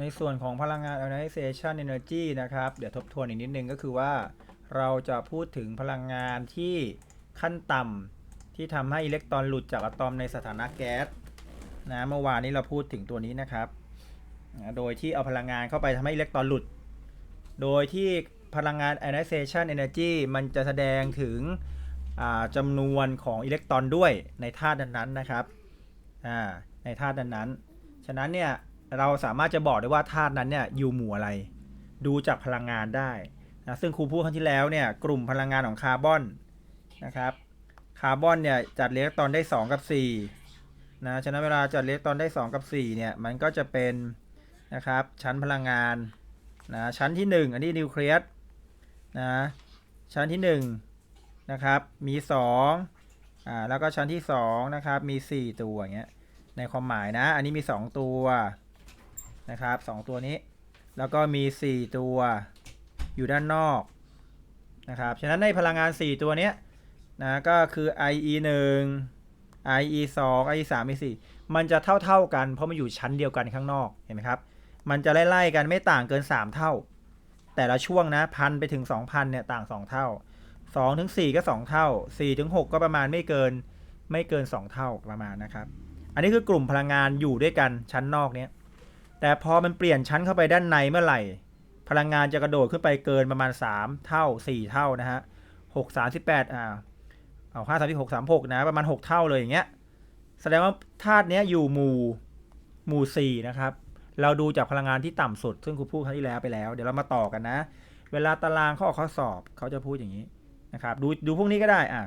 ในส่วนของพลังงาน ionization energy นะครับ เดี๋ยวทบทวนอีกนิดนึงก็คือว่าเราจะพูดถึงพลังงานที่ขั้นต่ำที่ทำให้อิเล็กตรอนหลุดจากอะตอมในสถานะแก๊สนะเมื่อวานนี้เราพูดถึงตัวนี้นะครับนะโดยที่เอาพลังงานเข้าไปทำให้อิเล็กตรอนหลุด โดยที่พลังงาน ionization energy มันจะแสดงถึงจำนวนของอิเล็กตรอนด้วยในธาตุนั้นๆนะครับในธาตุนั้นๆฉะนั้นเนี่ย เราสามารถจะบอกได้ว่าธาตุนั้นเนี่ยอยู่หมู่อะไร ดูจากพลังงานได้นะซึ่งครูพูดครั้งที่แล้วเนี่ยกลุ่มพลังงานของคาร์บอนนะครับคาร์บอนเนี่ยจัดเล็กตอนได้ 2 กับ4นะฉะนั้นเวลาจัดเล็กตอนได้ 2 กับ4เนี่ยมันก็จะเป็นนะครับชั้นพลังงานนะชั้นที่ 1 อันนี้นิวเคลียสนะชั้นที่1นะครับมี2อ่าแล้วก็ชั้นที่2นะครับมี 4 ตัวอย่างเงี้ยในความหมายนะ อันนี้มี 2 ตัว นะครับสองตัวนี้ แล้วก็มี 4 ตัวอยู่ด้านนอกนะครับฉะนั้นในพลังงาน 4 ตัวเนี้ยนะก็คือ IE 1 IE 2 IE 3 IE 4มันจะเท่าๆกันเพราะมันอยู่ชั้นเดียวกันข้างนอกเห็นไหมครับมันจะไล่ๆกันไม่ต่างเกิน 3 เท่า แต่ละช่วงนะพันไปถึง 2,000เนี่ยต่าง 2 เท่า2ถึง4ก็ 2 เท่า4ถึง6ก็ประมาณไม่เกินไม่เกิน 2 เท่าประมาณนะครับ อันนี้คือกลุ่มพลังงานอยู่ด้วยกันชั้นนอกเนี้ย แต่พอมันเปลี่ยนชั้นเข้าไปด้านในเมื่อไหร่ พลังงานจะกระโดดขึ้นไปเกินประมาณ 3 เท่า 4 เท่านะฮะ6 38อ่าเอา5 3 6 3 6นะประมาณ6เท่าเลยอย่างเงี้ยแสดงว่าธาตุเนี้ยอยู่หมู่หมู่4นะครับ เราดูจากพลังงานที่ต่ำสุด ซึ่งครูพูดครั้งที่แล้วไปแล้ว เดี๋ยวเรามาต่อกันนะ เวลาตารางเขาออกข้อสอบเขาจะพูดอย่างนี้นะครับ ดูดูพวกนี้ก็ได้อะ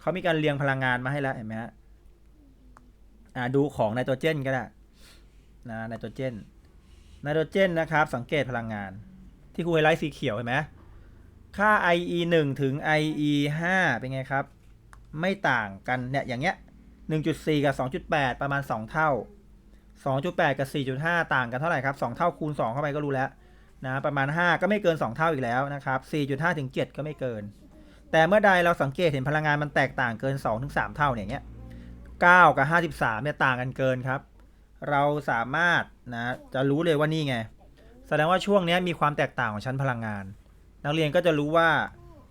เขามีการเรียงพลังงานมาให้แล้วเห็นไหมฮะอ่าดูของไนโตรเจนก็ได้ นะไนโตรเจนไนโตรเจนนะครับ สังเกตพลังงาน ที่ครูไฮไลท์สีเขียวเห็นไหมค่า IE 1 ถึง IE 5 เป็นไงครับ ไม่ต่างกันเนี่ยอย่างเงี้ย 1.4 กับ 2.8 ประมาณ 2 เท่า 2.8 กับ 4.5 ต่างกันเท่าไหร่ครับ 2 เท่าคูณ 2 เข้าไปก็รู้แล้วนะประมาณ 5 ก็ไม่เกิน 2 เท่าอีกแล้วนะครับ 4.5 ถึง 7 ก็ไม่เกิน แต่เมื่อใดเราสังเกตเห็นพลังงานมันแตกต่างเกิน 2 ถึง 3 เท่าเนี่ยอย่างเงี้ย 9 กับ 53เนี่ยต่างกันเกินครับ เราสามารถนะจะรู้เลยว่านี่ไง แสดงว่าช่วงนี้มีความแตกต่างของชั้นพลังงาน นักเรียนก็จะรู้ว่า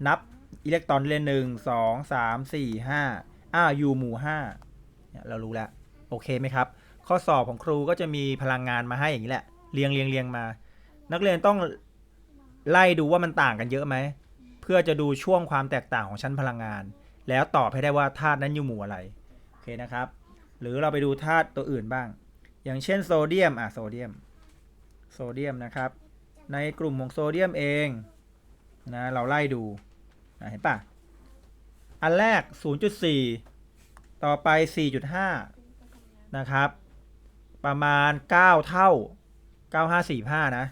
นับอิเล็กตรอนเรียนหนึ่งสองสามสี่ห้าอ้าวอยู่หมู่ห้าเนี่ยเรารู้แล้ว โอเคไหมครับ ข้อสอบของครูก็จะมีพลังงานมาให้อย่างนี้แหละ เรียงเรียงเรียงมา นักเรียนต้องไล่ดูว่ามันต่างกันเยอะไหม เพื่อจะดูช่วงความแตกต่างของชั้นพลังงาน แล้วตอบให้ได้ว่าธาตุนั้นอยู่หมู่อะไร โอเคนะครับ หรือเราไปดูธาตุตัวอื่นบ้าง อย่างเช่นโซเดียมอะโซเดียมโซเดียมนะครับ ในกลุ่มของโซเดียมเองนะเราไล่ดูนะเห็นปะอันแรก 0.4 ต่อไป 4.5 นะครับ ประมาณ 9 เท่า 9545 นะ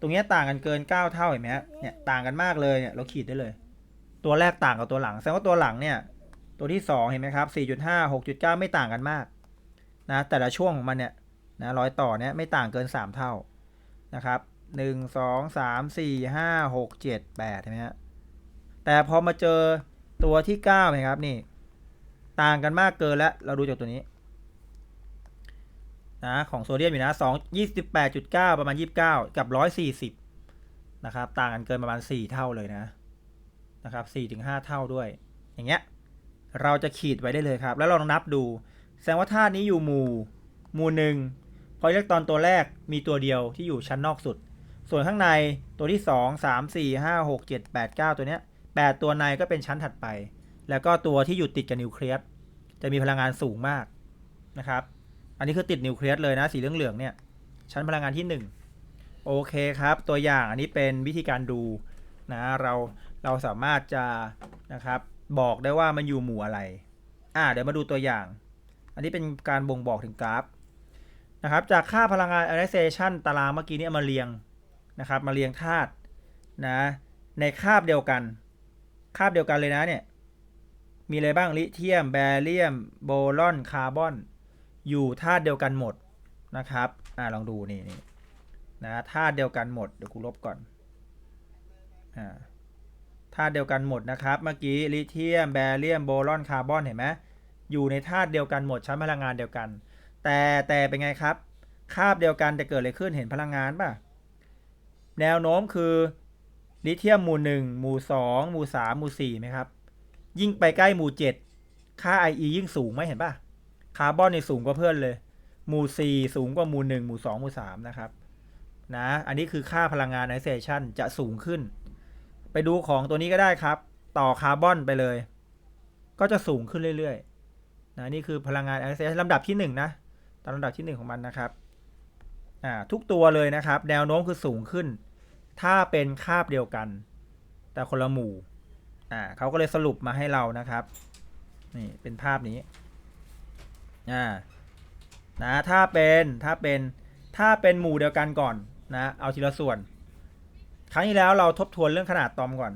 ตรงนี้ต่างกันเกิน 9 เท่าเห็นไหมฮะเนี่ยต่างกันมากเลยเนี่ยเราขีดได้เลย ตัวแรกต่างกับตัวหลังแสดงว่าตัวหลังเนี่ยตัวที่ 2 เห็นไหมครับ 4.5 6.9 ไม่ต่างกันมากนะแต่ละช่วงของมันเนี่ย นะร้อยต่อเนี่ยไม่ต่างเกิน 3 เท่านะครับหนึ่งสองสามสี่ห้าหกเจ็ดแปดใช่ไหมฮะแต่พอมาเจอตัวที่เก้าเห็นครับนี่ ต่างกันมากเกินแล้วเราดูจากตัวนี้นะของโซเดียมอยู่นะสองยี่สิบแปดจุดเก้าประมาณยี่สิบเก้ากับร้อยสี่สิบนะครับ ต่างกันเกินประมาณสี่เท่าเลยนะนะครับสี่ถึงห้าเท่าด้วย อย่างเงี้ยเราจะขีดไว้ได้เลยครับ แล้วลองนับดู แสดงว่าธาตุนี้อยู่หมู่ หมู่หนึ่ง เพราะอิเล็กตรอนตัวแรกมีตัวเดียวที่อยู่ชั้นนอกสุด ส่วนข้างในตัวที่ 2 3 4 5 6 7 8 9 ตัวเนี้ย8ตัวในก็เป็นชั้นถัดไป แล้วก็ตัวที่อยู่ติดกับนิวเคลียสจะมีพลังงานสูงมากนะครับ อันนี้คือติดนิวเคลียสเลยนะสีเหลืองๆเนี่ยชั้นพลังงานที่ 1 โอเคครับ ตัวอย่างอันนี้เป็นวิธีการดูนะเราเราสามารถจะนะครับบอกได้ว่ามันอยู่หมู่อะไร อ่าเดี๋ยวมาดูตัวอย่าง อันนี้เป็นการบ่งบอกถึงกราฟ นะครับจากค่าพลังงาน ionization ตารางเมื่อกี้นี้มาเรียงนะครับมาเรียงธาตุนะในคาบเดียวกัน คาบเดียวกันเลยนะเนี่ยมีอะไรบ้างลิเทียม แบเรียม โบรอน คาร์บอน อยู่ธาตุเดียวกันหมดนะครับอ่าลองดูนี่นี่นะธาตุเดียวกันหมดเดี๋ยวกูลบก่อนอ่าธาตุเดียวกันหมดนะครับ เมื่อกี้ลิเทียม แบเรียม โบรอน คาร์บอนเห็นไหมอยู่ในธาตุเดียวกันหมดชั้นพลังงานเดียวกัน แต่แต่เป็นไงครับ คาบเดียวกันแต่เกิดอะไรขึ้นเห็นพลังงานป่ะ แนวโน้มคือลิเธียมหมู่หนึ่งหมู่สองหมู่สามหมู่สี่ไหมครับ ยิ่งไปใกล้หมู่เจ็ดค่า IE ยิ่งสูงไหมเห็นป่ะ คาร์บอนในสูงกว่าเพื่อนเลย หมู่สี่สูงกว่าหมู่หนึ่งหมู่สองหมู่สามนะครับนะอันนี้คือค่าพลังงานไอเซชันจะสูงขึ้น ไปดูของตัวนี้ก็ได้ครับ ต่อคาร์บอนไปเลย ก็จะสูงขึ้นเรื่อยๆนะนี่คือพลังงานไอเซชันลำดับที่หนึ่งนะ ตามลำดับที่หนึ่งของมันนะครับอ่าทุกตัวเลยนะครับ แนวโน้มคือสูงขึ้น ถ้าเป็นคาบเดียวกัน แต่คนละหมู่อ่าเขาก็เลยสรุปมาให้เรานะครับนี่เป็นภาพนี้อ่านะถ้าเป็นถ้าเป็นถ้าเป็นหมู่เดียวกันก่อนนะเอาทีละส่วน ครั้งที่แล้วเราทบทวนเรื่องขนาดตอมก่อน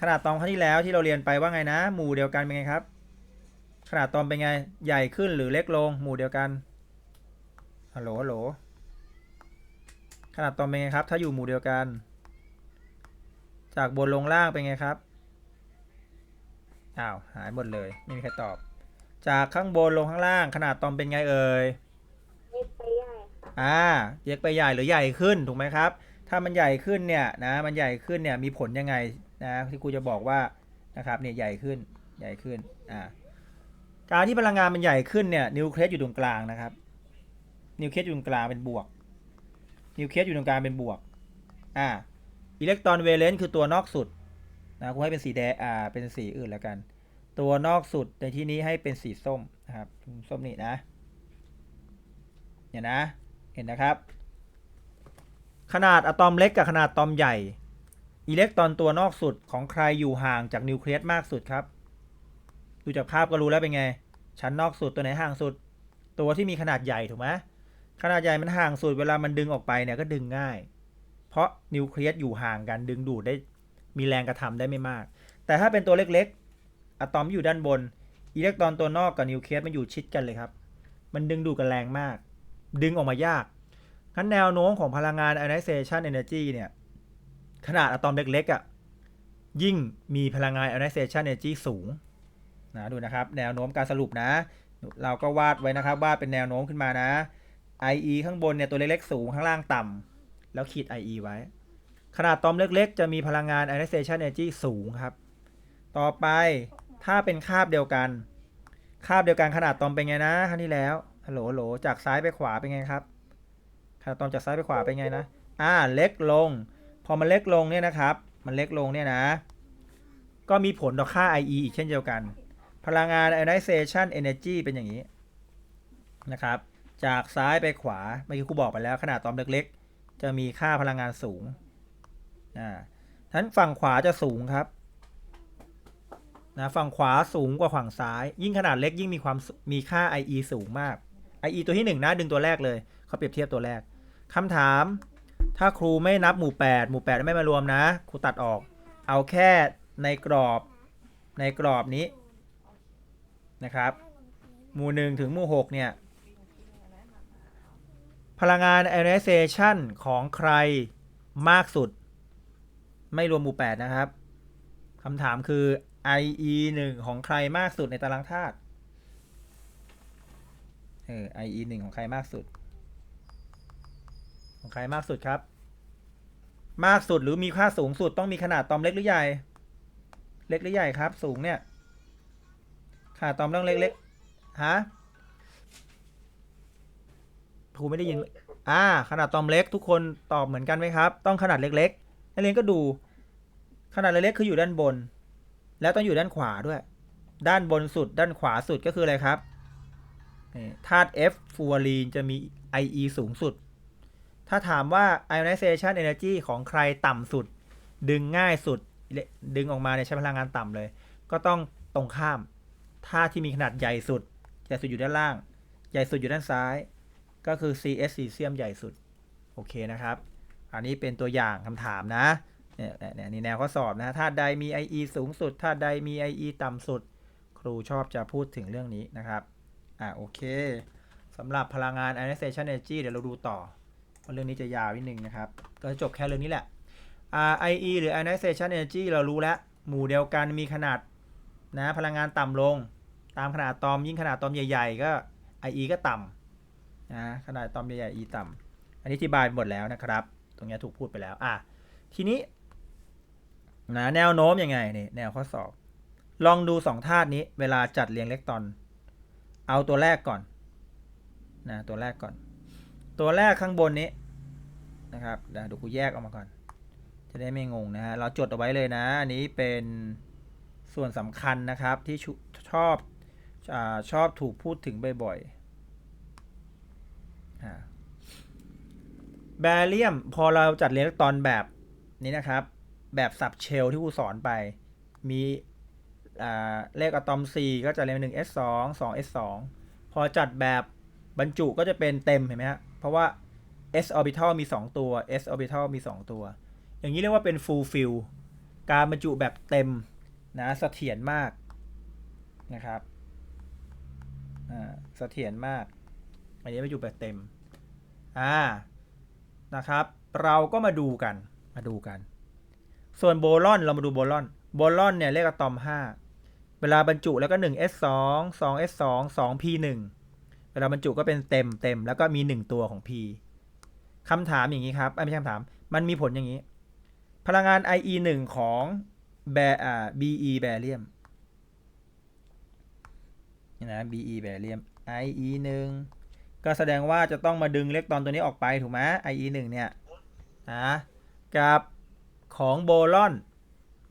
ขนาดตอมครั้งที่แล้วที่เราเรียนไปว่าไงนะ หมู่เดียวกันเป็นไงครับ ขนาดตอมเป็นไงใหญ่ขึ้นหรือเล็กลง หมู่เดียวกัน ฮัลโหลฮัลโหลขนาดตอมเป็นไงครับ ถ้าอยู่หมู่เดียวกัน จากบนลงล่างเป็นไงครับ อ้าว หายหมดเลย ไม่มีใครตอบ จากข้างบนลงข้างล่าง ขนาดตอมเป็นไงเอ่ยเล็กไปใหญ่ค่ะอ่าเล็กไปใหญ่หรือใหญ่ขึ้นถูกไหมครับ ถ้ามันใหญ่ขึ้นเนี่ยนะ มันใหญ่ขึ้นเนี่ยมีผลยังไงนะที่ครูจะบอกว่านะครับเนี่ยใหญ่ขึ้นใหญ่ขึ้นอ่าการที่พลังงานมันใหญ่ขึ้นเนี่ยนิวเคลียสอยู่ตรงกลางนะครับ นิวเคลียสอยู่ตรงกลางเป็นบวก นิวเคลียสอยู่ตรงกลางเป็นบวก อ่า อิเล็กตรอนเวเลนซ์คือตัวนอกสุดนะครูให้เป็นสีแดง อ่า เป็นสีอื่นแล้วกัน ตัวนอกสุดในที่นี้ให้เป็นสีส้มนะครับ ส้มนี่นะ เนี่ยนะ เห็นนะครับ ขนาดอะตอมเล็กกับขนาดอะตอมใหญ่ อิเล็กตรอนตัวนอกสุดของใครอยู่ห่างจากนิวเคลียสมากสุดครับ ดูจากภาพก็รู้แล้วเป็นไง ชั้นนอกสุดตัวไหนห่างสุด ตัวที่มีขนาดใหญ่ถูกไหม ขนาดใหญ่มันห่างสุดเวลามันดึงออกไปเนี่ยก็ดึงง่าย เพราะนิวเคลียสอยู่ห่างกันดึงดูดได้มีแรงกระทำได้ไม่มาก แต่ถ้าเป็นตัวเล็กๆอะตอมอยู่ด้านบน อิเล็กตรอนตัวนอกกับนิวเคลียสมันอยู่ชิดกันเลยครับ มันดึงดูดกันแรงมาก ดึงออกมายากงั้นแนวโน้มของพลังงาน ionization energy เนี่ยขนาดอะตอมเล็กๆอะ่ะยิ่งมีพลังงาน ionization energy สูงนะดูนะครับ แนวโน้มการสรุปนะ เราก็วาดไว้นะครับวาดเป็นแนวโน้มขึ้นมานะ IE ข้างบนเนี่ยตัวเล็กๆสูงข้างล่างต่ำแล้วขีด IE ไว้ ขนาดตอมเล็กๆ จะมีพลังงาน ionization energy สูงครับ ต่อไปถ้าเป็นคาบเดียวกัน คาบเดียวกันขนาดตอมเป็นไงนะครั้งที่แล้วฮัลโหลฮัลโหลจากซ้ายไปขวาเป็นไงครับขนาดตอมจากซ้ายไปขวาเป็นไงนะอ่าเล็กลง พอมันเล็กลงเนี่ยนะครับ มันเล็กลงเนี่ยนะ ก็มีผลต่อค่า IE อีกเช่นเดียวกัน พลังงาน ionization energy เป็นอย่างนี้นะครับ จากซ้ายไปขวา เมื่อกี้ครูบอกไปแล้วขนาดตอมเล็กๆ จะมีค่าพลังงานสูง อ่าทั้นฝั่งขวาจะสูงครับ นะฝั่งขวาสูงกว่าฝั่งซ้าย ยิ่งขนาดเล็กยิ่งมีความมีค่า IE สูงมาก IE ตัวที่หนึ่งนะดึงตัวแรกเลยเขาเปรียบเทียบตัวแรกคำถาม ถ้าครูไม่นับหมู่ 8 หมู่ 8 ไม่มารวมนะ ครูตัดออก เอาแค่ในกรอบในกรอบนี้นะครับ หมู่ 1 ถึงหมู่ 6 เนี่ย พลังงาน ionization ของใครมากสุด ไม่รวมหมู่8นะครับคำถามคือ IE 1ของใครมากสุดในตารางธาตุเออ IE 1ของใครมากสุด ของใครมากสุดครับ มากสุดหรือมีค่าสูงสุดต้องมีขนาดตอมเล็กหรือใหญ่ เล็กหรือใหญ่ครับ สูงเนี่ย ขนาดตอมต้องเล็กๆฮะ ครูไม่ได้ยิน อ่า ขนาดตอมเล็กทุกคนตอบเหมือนกันไหมครับ ต้องขนาดเล็กๆนักเรียนก็ดู ขนาดเล็กๆคืออยู่ด้านบน แล้วต้องอยู่ด้านขวาด้วย ด้านบนสุด ด้านขวาสุดก็คืออะไรครับนี่ธาตุ F ฟูวารีนจะมี IE สูงสุด ถ้าถามว่า ionization energy ของใครต่ำสุด ดึงง่ายสุด ดึงออกมาเนี่ยใช้พลังงานต่ำเลย ก็ต้องตรงข้ามธาตุที่มีขนาดใหญ่สุด ใหญ่สุดอยู่ด้านล่าง ใหญ่สุดอยู่ด้านซ้าย ก็คือ CS ซีเซียมใหญ่สุด โอเคนะครับ อันนี้เป็นตัวอย่างคำถามนะเนี่ยเนี่ยเนี่ยนี่แนวข้อสอบนะธาตุใดมี IE สูงสุดธาตุใดมี IE ต่ำสุด ครูชอบจะพูดถึงเรื่องนี้นะครับ อ่าโอเคสำหรับพลังงาน ionization energy เดี๋ยวเราดูต่อเพราะเรื่องนี้จะยาวนิดนึงนะครับ ก็จบแค่เรื่องนี้แหละอ่า IE หรือ ionization energy เรารู้แล้ว หมู่เดียวกันมีขนาดนะพลังงานต่ำลง ตามขนาดอตอมยิ่งขนาดอตอมใหญ่ ๆ ก็ IE ก็ต่ำ นะขนาดตอมใหญ่ๆ e ต่ำอันนี้อธิบายหมดแล้วนะครับ ตรงนี้ถูกพูดไปแล้ว อะ ทีนี้นะแนวโน้มยังไงนี่แนวข้อสอบ ลองดูสองธาตุนี้ เวลาจัดเรียงเล็กตอน เอาตัวแรกก่อนนะตัวแรกก่อน ตัวแรกข้างบนนี้นะครับเดี๋ยวดูกูแยกออกมาก่อน จะได้ไม่งงนะฮะเราจดเอาไว้เลยนะ อันนี้เป็นส่วนสำคัญนะครับที่ชอบอชอบถูกพูดถึงบ่อยๆ แบเรียมพอเราจัดเรียงตอนแบบนี้นะครับ แบบสับเชลที่ครูสอนไป มีเลขอะตอม 4 ก็จะเรียง1 s 2 2 s 2พอจัดแบบบรรจุก็จะเป็นเต็มเห็นไหมฮะ เพราะว่า s orbital มี 2 ตัว s orbital มี 2 ตัว อย่างนี้เรียกว่าเป็น full fill การบรรจุแบบเต็มนะเสถียรมากนะครับอ่าเสถียรมาก อันนี้บรรจุแบบเต็ม อ่า นะครับ เราก็มาดูกัน มาดูกัน ส่วนโบลอนเรามาดูโบลอน โบลอนเนี่ยเลขอะตอม 5 เวลาบรรจุแล้วก็ 1 s 2 2 s 2 2 p 1เวลาบรรจุก็เป็นเต็มเต็ม แล้วก็มี 1 ตัวของ p คำถามอย่างนี้ครับ ไม่ใช่คำถาม มันมีผลอย่างนี้ พลังงาน IE 1ของแบอ่า BE แบเรียมนี่นะ BE แบเรียม IE 1 ก็แสดงว่าจะต้องมาดึงเล็กตอนตัวนี้ออกไปถูกไหม IE 1เนี่ยนะกับของโบลอน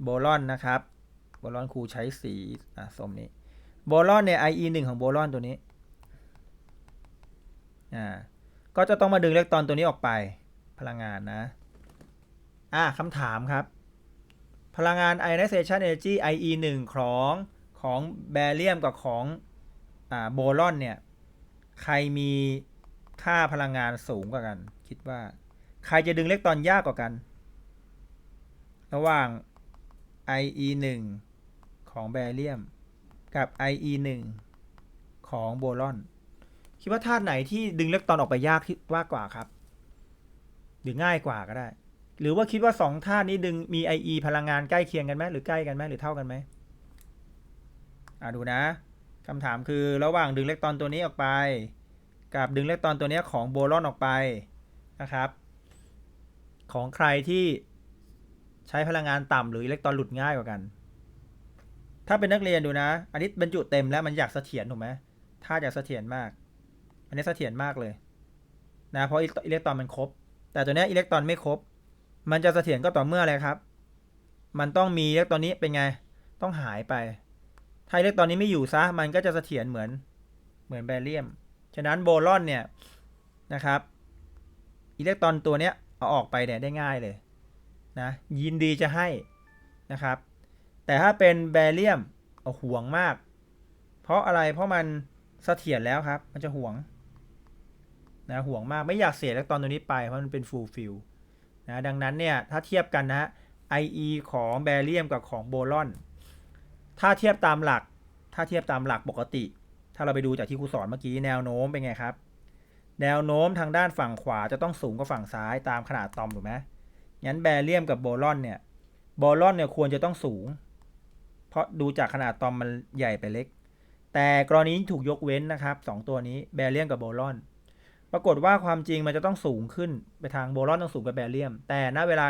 โบลอนนะครับโบลอนครูใช้สีอะส้มนี้โบลอนเนี่ย IE 1ของโบลอนตัวนี้อ่าก็จะต้องมาดึงเล็กตอนตัวนี้ออกไปพลังงานนะอะคำถามครับ พลังงาน ionization energy IE 1ของของแบเรียมกับของอ่าโบลอนเนี่ย ใครมีค่าพลังงานสูงกว่ากัน คิดว่า ใครจะดึงเล็กตอนยากกว่ากัน ระหว่าง IE 1ของแบเรียม กับ IE 1ของโบลอน คิดว่าธาตุไหนที่ดึงเล็กตอนออกไปยากที่ว่ากว่าครับ หรือง่ายกว่าก็ได้ หรือว่าคิดว่าสองธาตุนี้ดึงมี IE พลังงานใกล้เคียงกันไหมหรือใกล้กันไหมหรือเท่ากันไหมอ่าดูนะ คำถามคือระหว่างดึงเล็กตอนตัวนี้ออกไป กับดึงเล็กตอนตัวนี้ของโบลอนออกไปนะครับ ของใครที่ใช้พลังงานต่ำหรืออิเล็กตรอนหลุดง่ายกว่ากัน ถ้าเป็นนักเรียนดูนะ อันนี้บรรจุเต็มแล้วมันอยากเสถียรถูกไหมถ้าอยากเสถียรมาก อันนี้เสถียรมากเลยนะเพราะอิเล็กตรอนมันครบ แต่ตัวนี้อิเล็กตรอนไม่ครบ มันจะเสถียรก็ต่อเมื่ออะไรครับ มันต้องมีอิเล็กตรอนนี้เป็นไง ต้องหายไป ถ้าเล็กตอนนี้ไม่อยู่ซะมันก็จะเสถียรเหมือนเหมือนแบเรียม ฉะนั้นโบลอนเนี่ยนะครับอิเล็กตรอนตัวเนี้ยเอาออกไปเนี่ยได้ง่ายเลยนะยินดีจะให้นะครับ แต่ถ้าเป็นแบเรียมเอาห่วงมาก เพราะอะไรเพราะมันเสถียรแล้วครับ มันจะห่วงนะห่วงมากไม่อยากเสียอิเล็กตรอนตัวนี้ไปเพราะมันเป็นฟูลฟิลนะดังนั้นเนี่ยถ้าเทียบกันนะ IE ของแบเรียมกับของโบลอน ถ้าเทียบตามหลัก ถ้าเทียบตามหลักปกติ ถ้าเราไปดูจากที่ครูสอนเมื่อกี้แนวโน้มเป็นไงครับ แนวโน้มทางด้านฝั่งขวาจะต้องสูงกว่าฝั่งซ้ายตามขนาดตอมถูกไหมงั้นแบเรียมกับโบลอนเนี่ยโบลอนเนี่ยควรจะต้องสูง เพราะดูจากขนาดตอมมันใหญ่ไปเล็ก แต่กรณีถูกยกเว้นนะครับสองตัวนี้แบเรียมกับโบลอน ปรากฏว่าความจริงมันจะต้องสูงขึ้นไปทางโบลอนต้องสูงกว่าแบเรียม แต่ณเวลา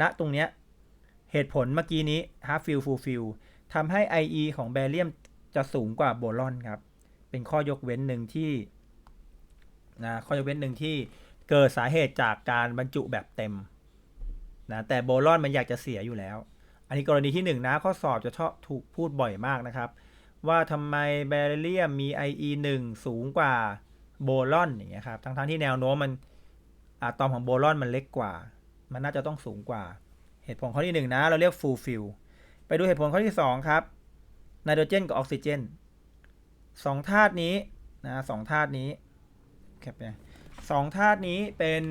ณตรงเนี้ยเหตุผลเมื่อกี้นี้ half fill full fill ทำให้ IE ของแบเรียมจะสูงกว่าโบลอนครับ เป็นข้อยกเว้นหนึ่งที่นะข้อยกเว้นหนึ่งที่เกิดสาเหตุจากการบรรจุแบบเต็มนะแต่โบลอนมันอยากจะเสียอยู่แล้ว อันนี้กรณีที่หนึ่งนะข้อสอบจะชอบถูกพูดบ่อยมากนะครับ ว่าทำไมแบเรียมมี IE 1 สูงกว่าโบลอนอย่างเงี้ยครับทั้งทั้งๆที่แนวโน้มมันอะตอมของโบลอนมันเล็กกว่า มันน่าจะต้องสูงกว่า เหตุผลข้อที่หนึ่งนะเราเรียก full fill ไปดูเหตุผลข้อที่สองครับไนโตรเจนกับออกซิเจนสองธาตุนี้นะสองธาตุนี้แคปไปสองธาตุนี้เป็น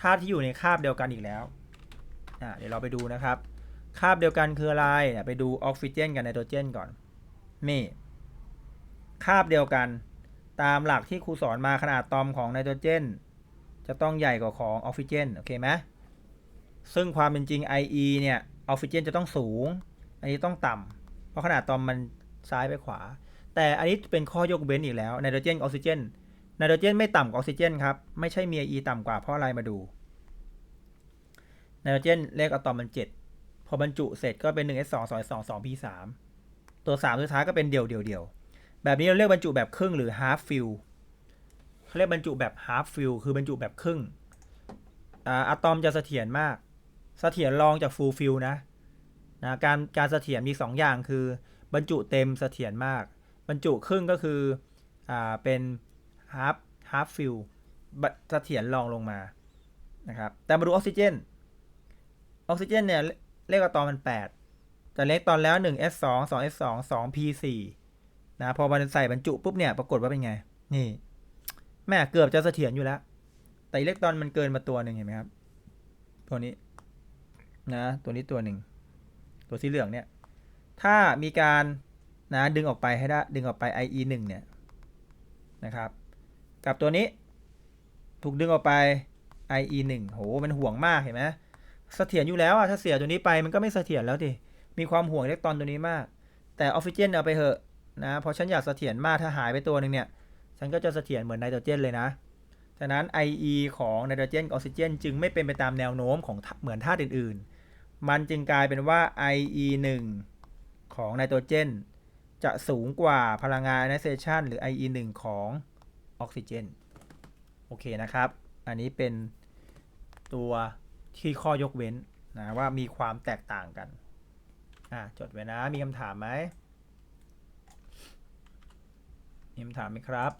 ธาตุที่อยู่ในคาบเดียวกันอีกแล้วอะเดี๋ยวเราไปดูนะครับ คาบเดียวกันคืออะไรเนี่ยไปดูออกซิเจนกับไนโตรเจนก่อนนี่คาบเดียวกัน ตามหลักที่ครูสอนมาขนาดตอมของไนโตรเจน จะต้องใหญ่กว่าของออกซิเจนโอเคไหมซึ่งความเป็นจริง IE เนี่ย ออกซิเจนจะต้องสูง อันนี้ต้องต่ำเพราะขนาดตอมมันซ้ายไปขวา แต่อันนี้เป็นข้อยกเว้นอีกแล้วไนโตรเจนออกซิเจนไนโตรเจนไม่ต่ำกว่าออกซิเจนครับ ไม่ใช่มี e ต่ำกว่าเพราะอะไรมาดูไนโตรเจนเลขอะตอมมัน 7 พอบรรจุเสร็จก็เป็น 1s2 2s2 2p3 ตัว 3 สุดท้ายก็เป็นเดี่ยวเดี่ยวเดี่ยวแบบนี้เราเรียกบรรจุแบบครึ่งหรือ half fill เขาเรียกบรรจุแบบ half fill คือบรรจุแบบครึ่งอะตอมจะเสถียรมาก เสถียรรองจาก full fill นะนะการการเสถียรมี2ออย่างคือบรรจุเต็มเสถียรมาก บรรจุครึ่งก็คืออ่าเป็น half half fill บะเสถียรรองลงมานะครับแต่มาดูออกซิเจนออกซิเจนเนี่ยเลขอะตอมมัน 8 แต่เลขตอนแล้ว 1s2 2s2 2p4 นะพอมันใส่บรรจุปุ๊บเนี่ยปรากฏว่าเป็นไง นี่ แม่เกือบจะเสถียรอยู่แล้ว แต่อิเล็กตรอนมันเกินมาตัวหนึ่งเห็นไหมครับ ตัวนี้ นะตัวนี้ตัวหนึ่ง ตัวสีเหลืองเนี่ย ถ้ามีการนะดึงออกไปให้ได้ดึงออกไป IE 1เนี่ยนะครับ กับตัวนี้ถูกดึงออกไป IE 1โหมันห่วงมากเห็นไหมเสถียรอยู่แล้วอะถ้าเสียตัวนี้ไปมันก็ไม่เสถียรแล้วดิมีความห่วงอิเล็กตรอนตัวนี้มาก แต่ออกซิเจนเอาไปเหอะนะเพราะฉันอยากเสถียรมากถ้าหายไปตัวหนึ่งเนี่ยฉันก็จะเสถียรเหมือนไนโตรเจนเลยนะฉะนั้น IE ของไนโตรเจนกับออกซิเจน จึงไม่เป็นไปตามแนวโน้มของเหมือนธาตุอื่นๆ มันจึงกลายเป็นว่า IE 1 ของไนโตรเจน จะสูงกว่าพลังงาน ionization หรือ IE 1 ของออกซิเจน โอเคนะครับ อันนี้เป็นตัวที่ข้อยกเว้นนะว่ามีความแตกต่างกัน อะจดไว้นะ มีคำถามไหมมีคำถามไหมครับ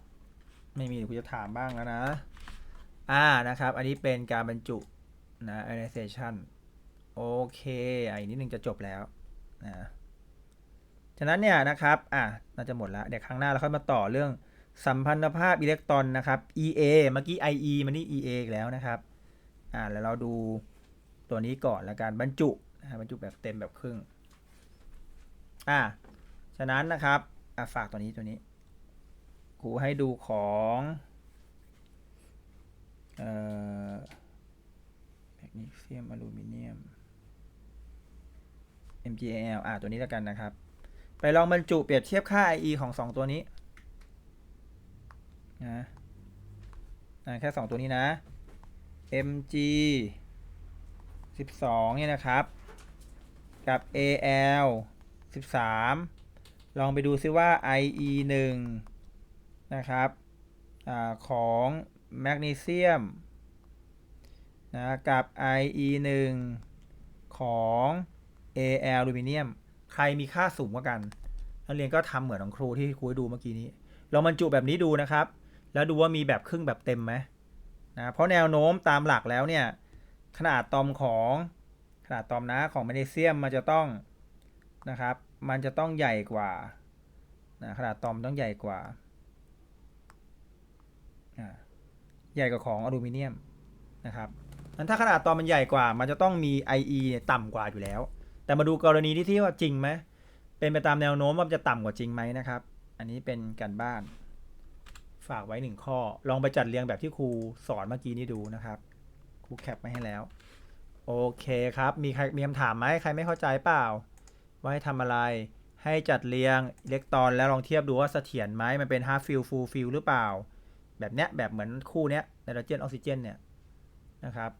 ไม่มีเดี๋ยวกูจะถามบ้างแล้วนะ อ่านะครับ อันนี้เป็นการบรรจุนะ ionization โอเคอีกนิดนึงจะจบแล้วนะฉะนั้นเนี่ยนะครับอะน่าจะหมดแล้วเดี๋ยวครั้งหน้าเราค่อยมาต่อเรื่องสัมพันธภาพอิเล็กตรอนนะครับ EA เมื่อกี้ IE มานี่ EA อีกแล้วนะครับอ่าแล้วเราดูตัวนี้ก่อนแล้วการบรรจุนะบรรจุแบบเต็มแบบครึ่งอ่าฉะนั้นนะครับอะฝากตัวนี้ตัวนี้ครูให้ดูของเอ่อแมกนีเซียมอลูมิเนียม MgAl อ่าตัวนี้แล้วกันนะครับ ไปลองบรรจุเปรียบเทียบค่า IE ของ 2 ตัวนี้นะแค่ 2 ตัวนี้นะ mg 12 เนี่ยนะครับ กับ al 13 ลองไปดูซิว่า ie 1นะครับอาของแมกนีเซียมนะกับ ie 1ของ al อลูมิเนียมใครมีค่าสูงกว่ากัน นักเรียนก็ทำเหมือนของครูที่ครูดูเมื่อกี้นี้ลองบรรจุแบบนี้ดูนะครับ แล้วดูว่ามีแบบครึ่งแบบเต็มไหมนะเพราะแนวโน้มตามหลักแล้วเนี่ยขนาดตอมของขนาดตอมนะของแมกนีเซียมมันจะต้องนะครับมันจะต้องใหญ่กว่านะขนาดตอมต้องใหญ่กว่า ใหญ่กว่าของอลูมิเนียมนะครับนั้นถ้าขนาดตอมมันใหญ่กว่า มันจะต้องมี IE เนี่ยต่ำกว่าอยู่แล้ว แต่มาดูกรณีที่ที่ว่าจริงไหมเป็นไปตามแนวโน้มว่าจะต่ำกว่าจริงไหมนะครับ อันนี้เป็นการบ้าน ฝากไว้หนึ่งข้อ ลองไปจัดเรียงแบบที่ครูสอนเมื่อกี้นี้ดูนะครับครูแคปมาให้แล้ว โอเคครับ มีใครมีคำถามไหมใครไม่เข้าใจเปล่า ว่าให้ทำอะไรให้จัดเรียงอิเล็กตรอนแล้วลองเทียบดูว่าเสถียรไหมมันเป็น half fill full fill หรือเปล่า แบบเนี้ยแบบเหมือนคู่เนี้ยไนโตรเจนออกซิเจนเนี่ยนะครับ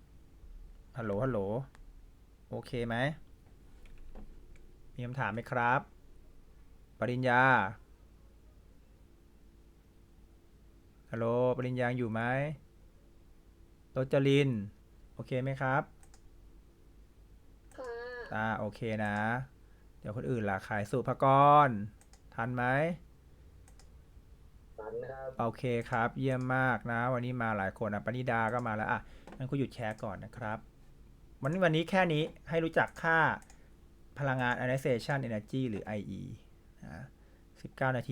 ฮัลโหลฮัลโหลโอเคไหม มีคำถามไหมครับ ปริญญา ฮัลโหล ปริญญาอยู่ไหมโรจริน โอเคไหมครับ ค่ะอ่า โอเคนะ เดี๋ยวคนอื่นล่ะ ขายสุภกร ทันไหม ฝันครับโอเคครับ เยี่ยมมากนะ วันนี้มาหลายคนอะปณิดาก็มาแล้วอะงั้นคุณหยุดแชร์ก่อนนะครับ วันนี้วันนี้แค่นี้ให้รู้จักค่า พลังงาน ionization energy หรือ IE นะ19 นาที